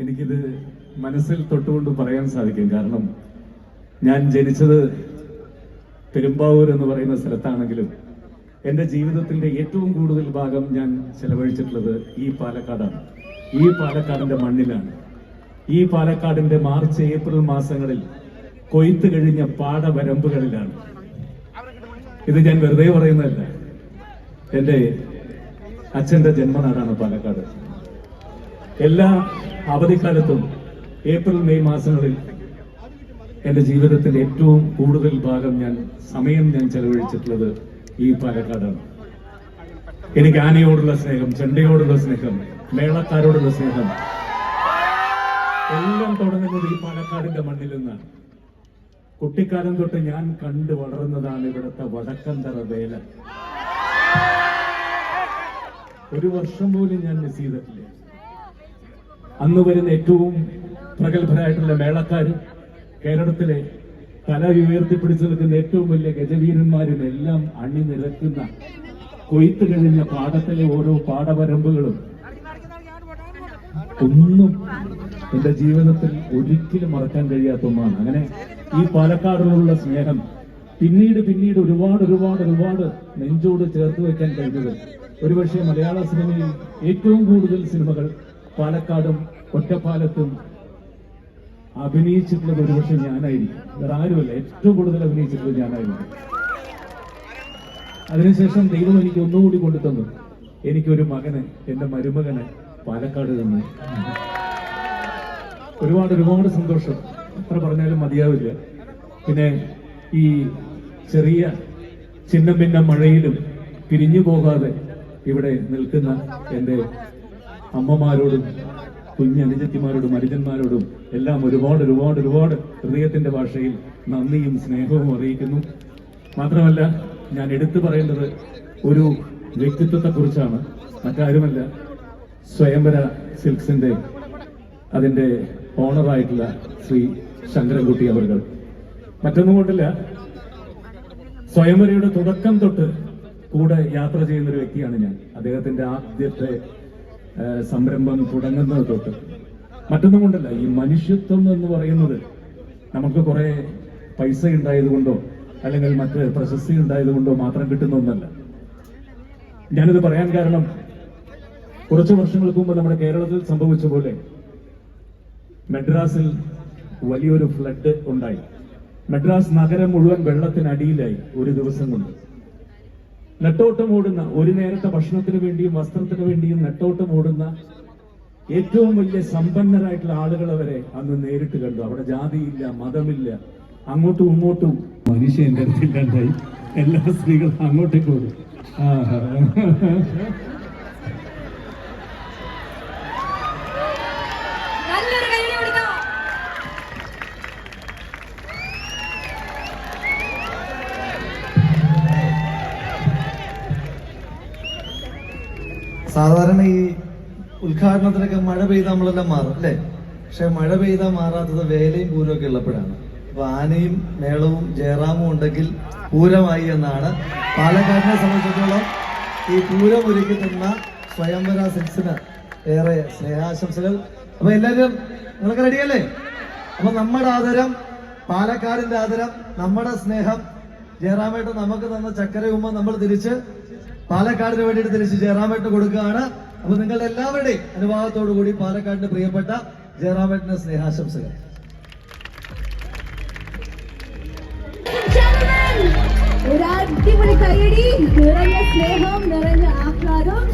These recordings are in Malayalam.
എനിക്കിത് മനസ്സിൽ തൊട്ടുകൊണ്ട് പറയാൻ സാധിക്കും. കാരണം ഞാൻ ജനിച്ചത് പെരുമ്പാവൂർ എന്ന് പറയുന്ന സ്ഥലത്താണെങ്കിലും എന്റെ ജീവിതത്തിന്റെ ഏറ്റവും കൂടുതൽ ഭാഗം ഞാൻ ചെലവഴിച്ചിട്ടുള്ളത് ഈ പാലക്കാടാണ്. ഈ പാലക്കാടിന്റെ മണ്ണിലാണ്. ഈ പാലക്കാടിന്റെ മാർച്ച് ഏപ്രിൽ മാസങ്ങളിൽ കൊയ്ത്ത് കഴിഞ്ഞ പാടവരമ്പുകളിലാണ്. ഇത് ഞാൻ വെറുതെ പറയുന്നതല്ല. എന്റെ അച്ഛന്റെ ജന്മനാടാണ് പാലക്കാട്. എല്ലാ അവധിക്കാലത്തും ഏപ്രിൽ മെയ് മാസങ്ങളിൽ എന്റെ ജീവിതത്തിൽ ഏറ്റവും കൂടുതൽ ഭാഗം ഞാൻ സമയം ഞാൻ ചെലവഴിച്ചിട്ടുള്ളത് ഈ പാലക്കാടാണ്. എനിക്ക് ആനയോടുള്ള സ്നേഹം ചെണ്ടയോടുള്ള സ്നേഹം മേളക്കാരോടുള്ള സ്നേഹം എല്ലാം തുടങ്ങുന്നത് ഈ പാലക്കാടിന്റെ മണ്ണിൽ നിന്നാണ്. കുട്ടിക്കാലം തൊട്ട് ഞാൻ കണ്ടു വളർന്നതാണ് ഇവിടുത്തെ വടക്കന്തറ വേല ഒരു വർഷം പോലും ഞാൻ മിസ് ചെയ്തിട്ടില്ല. അന്ന് വരുന്ന ഏറ്റവും പ്രഗത്ഭരായിട്ടുള്ള മേളക്കാർ കേരളത്തിലെ തല ഉയർത്തിപ്പിടിച്ചു നിൽക്കുന്ന ഏറ്റവും വലിയ ഗജവീരന്മാരും എല്ലാം അണിനിരക്കുന്ന കൊയ്ത്ത് കഴിഞ്ഞ പാടത്തിലെ ഓരോ പാടവരമ്പുകളും ഒന്നും എന്റെ ജീവിതത്തിൽ ഒരിക്കലും മറക്കാൻ കഴിയാത്ത ഒന്നാണ്. അങ്ങനെ ഈ പാലക്കാടുകളുള്ള സ്നേഹം പിന്നീട് പിന്നീട് ഒരുപാട് ഒരുപാട് ഒരുപാട് നെഞ്ചോട് ചേർത്ത് വെക്കാൻ കഴിഞ്ഞത്. ഒരുപക്ഷെ മലയാള സിനിമയിൽ ഏറ്റവും കൂടുതൽ സിനിമകൾ പാലക്കാടും ഒറ്റപ്പാലത്തും അഭിനയിച്ചിട്ടുള്ളത് ഒരുപക്ഷെ ഞാനായിരിക്കും. വേറെ ആരുമല്ല ഏറ്റവും കൂടുതൽ അഭിനയിച്ചിട്ടുള്ളത് ഞാനായിരുന്നു. അതിനുശേഷം ദൈവം എനിക്ക് ഒന്നുകൂടി കൊണ്ടു തന്നു. എനിക്കൊരു മകന് എന്റെ മരുമകന് പാലക്കാട് തന്നു. ഒരുപാട് ഒരുപാട് സന്തോഷം. എത്ര പറഞ്ഞാലും മതിയാവില്ല. പിന്നെ ഈ ചെറിയ ചിന്നം ഭിന്നം മഴയിലും പിരിഞ്ഞു പോകാതെ ഇവിടെ നിൽക്കുന്ന എന്റെ അമ്മമാരോടും കുഞ്ഞനുജത്തിമാരോടും അനുജന്മാരോടും എല്ലാം ഒരുപാട് ഒരുപാട് ഒരുപാട് ഹൃദയത്തിന്റെ ഭാഷയിൽ നന്ദിയും സ്നേഹവും അറിയിക്കുന്നു. മാത്രമല്ല ഞാൻ എടുത്തു പറയേണ്ടത് ഒരു വ്യക്തിത്വത്തെക്കുറിച്ചാണ്. മറ്റാരുമല്ല സ്വയംവര സിൽക്സിന്റെ അതിന്റെ ഓണറായിട്ടുള്ള ശ്രീ ശങ്കരൻകുട്ടി അവർകൾ. മറ്റൊന്നും കൊണ്ടില്ല സ്വയംവരയുടെ തുടക്കം തൊട്ട് കൂടെ യാത്ര ചെയ്യുന്ന ഒരു വ്യക്തിയാണ് ഞാൻ. അദ്ദേഹത്തിന്റെ ആദ്യത്തെ സംരംഭം തുടങ്ങുന്നത് തൊട്ട്. മറ്റൊന്നും കൊണ്ടല്ല ഈ മനുഷ്യത്വം എന്ന് പറയുന്നത് നമുക്ക് കുറെ പൈസ ഉണ്ടായതുകൊണ്ടോ അല്ലെങ്കിൽ മറ്റ് പ്രശസ്തി ഉണ്ടായതുകൊണ്ടോ മാത്രം കിട്ടുന്ന ഒന്നല്ല. ഞാനിത് പറയാൻ കാരണം കുറച്ച് വർഷങ്ങൾക്ക് മുമ്പ് നമ്മുടെ കേരളത്തിൽ സംഭവിച്ച പോലെ മെഡ്രാസിൽ വലിയൊരു ഫ്ലഡ് ഉണ്ടായി. മദ്രാസ് നഗരം മുഴുവൻ വെള്ളത്തിനടിയിലായി ഒരു ദിവസം കൊണ്ട്. നെട്ടോട്ടം ഓടുന്ന ഒരു നേരത്തെ ഭക്ഷണത്തിന് വേണ്ടിയും വസ്ത്രത്തിന് വേണ്ടിയും നെട്ടോട്ടം ഓടുന്ന ഏറ്റവും വലിയ സമ്പന്നരായിട്ടുള്ള ആളുകളെ വരെ അന്ന് നേരിട്ട് കണ്ടു. അവിടെ ജാതിയില്ല മതമില്ല അങ്ങോട്ടും ഇങ്ങോട്ടും മനുഷ്യ എന്റെ അടുത്തില്ലാണ്ടായി എല്ലാ സ്ത്രീകളും അങ്ങോട്ടേക്ക് ഓടും. ആഹാ. സാധാരണ ഈ ഉദ്ഘാടനത്തിനൊക്കെ മഴ പെയ്താൽ നമ്മളെല്ലാം മാറും അല്ലേ? പക്ഷെ മഴ പെയ്താൽ മാറാത്തത് വേലയും പൂരവും ഒക്കെ ഉള്ളപ്പോഴാണ്. അപ്പൊ ആനയും മേളവും ജയറാമും ഉണ്ടെങ്കിൽ പൂരമായി എന്നാണ് പാലക്കാടിനെ സംബന്ധിച്ചിടത്തോളം ഈ പൂരം ഒരുക്കി തന്ന സ്വയംവര സിൽസിന് ഏറെ സ്നേഹാശംസകൾ. അപ്പൊ എല്ലാവരും നിങ്ങളൊക്കെ റെഡിയല്ലേ അപ്പൊ നമ്മുടെ ആദരം പാലക്കാടിന്റെ ആദരം നമ്മുടെ സ്നേഹം. ജയറാമേട്ട് നമുക്ക് തന്ന ചക്കര ഉമ്മ നമ്മൾ തിരിച്ച് പാലക്കാടിന് വേണ്ടിയിട്ട് തിരിച്ച് ജയറാമേട്ടിന് കൊടുക്കുകയാണ്. അപ്പൊ നിങ്ങളുടെ എല്ലാവരുടെയും അനുഭാവത്തോടു കൂടി പാലക്കാടിന്റെ പ്രിയപ്പെട്ട ജയറാമേട്ടിന് സ്നേഹാശംസകൾ. Gentlemen, ഒരു അടിപൊളി കൈയടി നിറഞ്ഞ സ്നേഹം നിറഞ്ഞ ആഹ്ലാദം.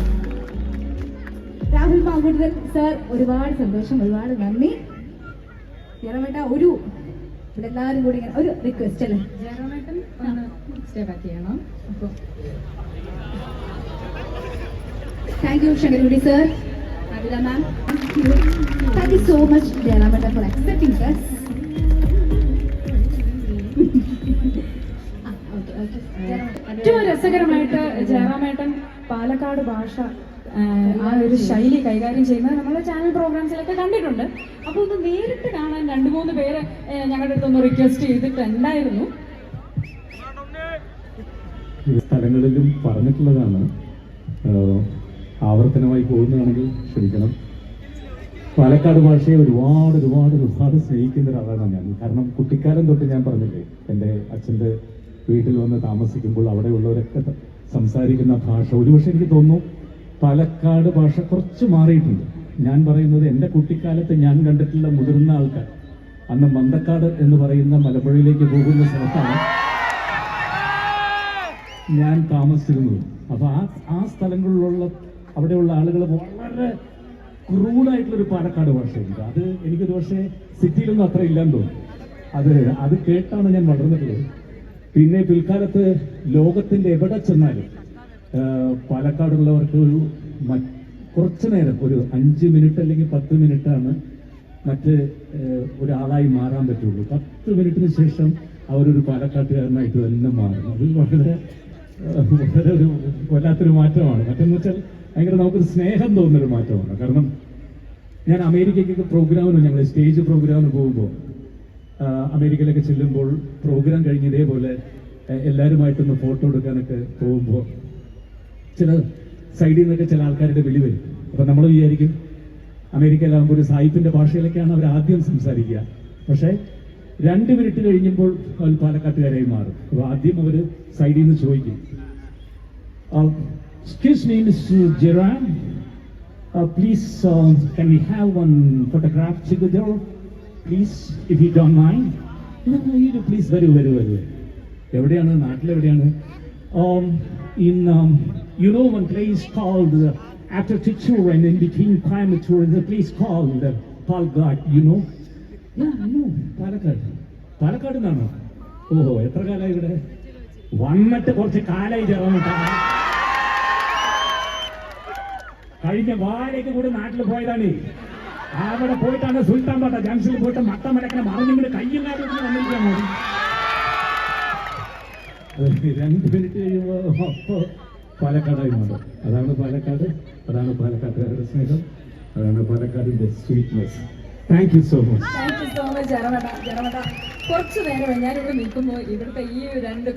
രാഹുൽ മാങ്കുട്ടൻ സർ ഒരുപാട് സന്തോഷം ഒരുപാട് നന്ദി. ജയറാമേട്ട ഒരു ഇവിടെ എല്ലാവരും കൂടി ഇങ്ങനെ ഒരു റിക്വസ്റ്റ് അല്ലേ? ജയറാമേട്ടൻ ഒന്ന് സ്റ്റേ ബാക്ക് ചെയ്യണം. അപ്പോൾ thank you ശങ്കരകുടി sir Akhila ma'am thank you so much ജയറാമേട്ട for accepting sir ഏറ്റവും രസകരമായിട്ട് ജയറാമേട്ടൻ പാലക്കാട് ഭാഷ ആ, ഒരു ശൈലി കൈകാര്യം ചെയ്യുന്നത് നമ്മളെ ചാനൽ പ്രോഗ്രാംസിലൊക്കെ കണ്ടിട്ടുണ്ട്. അപ്പോൾ ഒന്ന് നേരിട്ട് കാണാൻ രണ്ട് മൂന്ന് പേര് ഞങ്ങളുടെ അടുത്തൊന്ന് റിക്വസ്റ്റ് ചെയ്തിട്ടുണ്ടായിരുന്നു. സ്ഥലങ്ങളിലും പറഞ്ഞിട്ടുള്ളതാണ് ആവർത്തനമായി പോകുന്നതാണെങ്കിൽ ക്ഷമിക്കണം. പാലക്കാട് ഭാഷയെ ഒരുപാട് ഒരുപാട് ഒരുപാട് സ്നേഹിക്കുന്ന ഒരാളാണ് ഞാൻ. കാരണം കുട്ടിക്കാലം തൊട്ട് ഞാൻ പറഞ്ഞില്ലേ എന്റെ അച്ഛന്റെ വീട്ടിൽ വന്ന് താമസിക്കുമ്പോൾ അവിടെയുള്ളവരൊക്കെ സംസാരിക്കുന്ന ഭാഷ. ഒരുപക്ഷെ എനിക്ക് തോന്നുന്നു പാലക്കാട് ഭാഷ കുറച്ച് മാറിയിട്ടുണ്ട്. ഞാൻ പറയുന്നത് എന്റെ കുട്ടിക്കാലത്ത് ഞാൻ കണ്ടിട്ടുള്ള മുതിർന്ന ആൾക്കാർ. അന്ന് മന്തക്കാട് എന്ന് പറയുന്ന മലമ്പുഴയിലേക്ക് പോകുന്ന സ്ഥലത്താണ് ഞാൻ താമസിച്ചിരുന്നത്. അപ്പൊ ആ ആ സ്ഥലങ്ങളിലുള്ള അവിടെയുള്ള ആളുകൾ വളരെ ക്രൂഡായിട്ടുള്ള ഒരു പാലക്കാട് ഭാഷയുണ്ട് അത് എനിക്കൊരു പക്ഷേ സിറ്റിയിലൊന്നും അത്ര ഇല്ലാന്ന് തോന്നുന്നു. അത് അത് കേട്ടാണ് ഞാൻ വളർന്നിട്ടുള്ളത് പിന്നെ പിൽക്കാലത്ത് ലോകത്തിന്റെ എവിടെ ചെന്നാലും പാലക്കാടുള്ളവർക്ക് ഒരു കുറച്ചു നേരം ഒരു അഞ്ച് മിനിറ്റ് അല്ലെങ്കിൽ പത്ത് മിനിറ്റാണ് മറ്റ് ഒരാളായി മാറാൻ പറ്റുള്ളൂ. പത്ത് മിനിറ്റിന് ശേഷം അവരൊരു പാലക്കാട്ടുകാരനായിട്ട് തന്നെ മാറും. അത് വളരെ വളരെ ഒരു വല്ലാത്തൊരു മാറ്റമാണ്. മറ്റെന്ന് വെച്ചാൽ ഭയങ്കര നമുക്കൊരു സ്നേഹം തോന്നുന്നൊരു മാറ്റമാണ്. കാരണം ഞാൻ അമേരിക്കയ്ക്കൊക്കെ പ്രോഗ്രാമിന് ഞങ്ങൾ സ്റ്റേജ് പ്രോഗ്രാമിന് പോകുമ്പോൾ അമേരിക്കയിലൊക്കെ ചെല്ലുമ്പോൾ പ്രോഗ്രാം കഴിഞ്ഞ് ഇതേപോലെ എല്ലാവരുമായിട്ടൊന്ന് ഫോട്ടോ എടുക്കാനൊക്കെ പോകുമ്പോൾ ചില സൈഡിൽ നിന്നൊക്കെ ചില ആൾക്കാരുടെ വിളി വരും. അപ്പൊ നമ്മൾ വിചാരിക്കും അമേരിക്കയിലാകുമ്പോൾ ഒരു സായിപ്പിന്റെ ഭാഷയിലൊക്കെയാണ് അവർ ആദ്യം സംസാരിക്കുക. പക്ഷേ രണ്ട് മിനിറ്റ് കഴിഞ്ഞപ്പോൾ അവർ പാലക്കാട്ടുകാരായി മാറും. അപ്പോൾ ആദ്യം അവർ സൈഡിൽ നിന്ന് ചോദിക്കും Excuse me mister Jeran please can we have one photograph together please if you don't mind please വരൂ വരൂ വരൂ എവിടെയാണ് നാട്ടിലെവിടെയാണ് um, in um, you know one place called uh, after Tichur and in between Coimbatore is a place called uh, Palghat, you know? Yeah, I know. Palakkad Palakkad നിന്നാണോ ഓഹോ എത്ര കാലമായി ഇവിടെ വന്നിട്ട് കുറച്ച് കാലായി ചേർന്നിട്ടാ കഴിഞ്ഞ വാഴയ്ക്ക് കൂടി നാട്ടിൽ പോയതാണ്. അവിടെ പോയിട്ടാണ് സുൽത്താൻ പാട്ട ജംഗ്ഷനിൽ പോയിട്ട് മട്ടം മടക്കണ മറിഞ്ഞിങ്ങനെ കയ്യും കാലും വന്നിരിക്കാൻ രണ്ട് മിനിറ്റ് കഴിയുമ്പോൾ അപ്പോൾ പാലക്കാടായി മാറും അതാണ് പാലക്കാട് അതാണ് പാലക്കാട്ടുകാരുടെ സ്നേഹം അതാണ് പാലക്കാടിന്റെ sweetness thank you so much thank you so much ജറവട ജറവട കുറച്ചു നേരം ഞാനിവിടെ നിൽക്കുമ്പോൾ ഇവിടുത്തെ ഈ രണ്ട്